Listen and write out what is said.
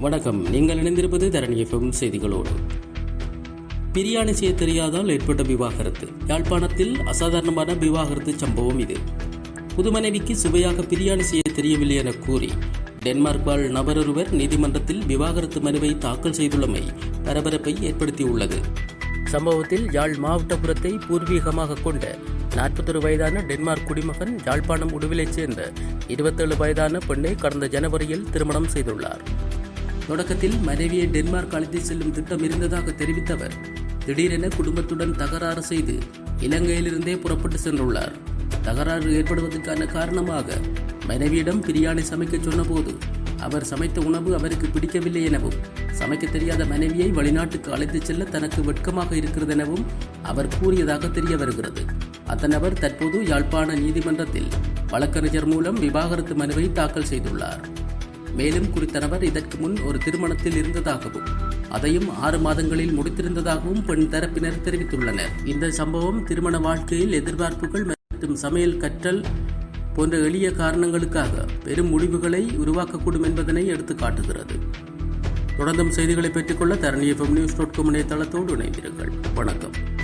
வணக்கம். நீங்கள் இணைந்திருப்பது தரணி எஃப்எம் செய்திகளோடு. பிரியாணி செய்ய தெரியாதால் ஏற்பட்ட விவாகரத்து. யாழ்ப்பாணத்தில் அசாதாரணமான விவாகரத்து சம்பவம் இது. புதுமனைவிக்கு சுவையாக பிரியாணி செய்ய தெரியவில்லை என கூறி டென்மார்க் வாழ் நபரொருவர் நீதிமன்றத்தில் விவாகரத்து மனுவை தாக்கல் செய்துள்ளமை பரபரப்பை ஏற்படுத்தியுள்ளது. சம்பவத்தில் யாழ் மாவட்டபுரத்தை பூர்வீகமாக கொண்ட நாற்பத்தொரு வயதான டென்மார்க் குடிமகன் யாழ்ப்பாணம் உடுவிலைச் சேர்ந்த இருபத்தேழு வயதான பெண்ணை கடந்த ஜனவரியில் திருமணம் செய்துள்ளார். தொடக்கத்தில் மனைவியை டென்மார்க் அழைத்து செல்லும் திட்டம் இருந்ததாக தெரிவித்தவர் திடீரென குடும்பத்துடன் தகராறு செய்து இலங்கையிலிருந்தே புறப்பட்டு சென்றுள்ளார். தகராறு ஏற்படுவதற்கான காரணமாக மனைவியிடம் பிரியாணி சமைக்க சொன்னபோது அவர் சமைத்த உணவு அவருக்கு பிடிக்கவில்லை எனவும் சமைக்க தெரியாத மனைவியை வெளிநாட்டுக்கு அழைத்துச் செல்ல தனக்கு வெட்கமாக இருக்கிறது எனவும் அவர் கூறியதாக தெரிய வருகிறது. அத்தனவர் நபர் தற்போது யாழ்ப்பாண நீதிமன்றத்தில் வழக்கறிஞர் மூலம் விவாகரத்து மனுவை தாக்கல் செய்துள்ளார். மேலும் குறித்த நபர் இதற்கு முன் ஒரு திருமணத்தில் இருந்ததாகவும் அதையும் ஆறு மாதங்களில் முடித்திருந்ததாகவும் பெண் தரப்பினர் தெரிவித்துள்ளனர். இந்த சம்பவம் திருமண வாழ்க்கையில் எதிர்பார்ப்புகள் மற்றும் சமையல் கற்றல் போன்ற எளிய காரணங்களுக்காக பெரும் முடிவுகளை உருவாக்கக்கூடும் என்பதனை எடுத்து காட்டுகிறது தொடர்ந்தும் செய்திகளை பெற்றுக்கொள்ள தரணிய நியூஸ் டாட் காம் இணையதளத்தோடு இணைந்திருங்கள். வணக்கம்.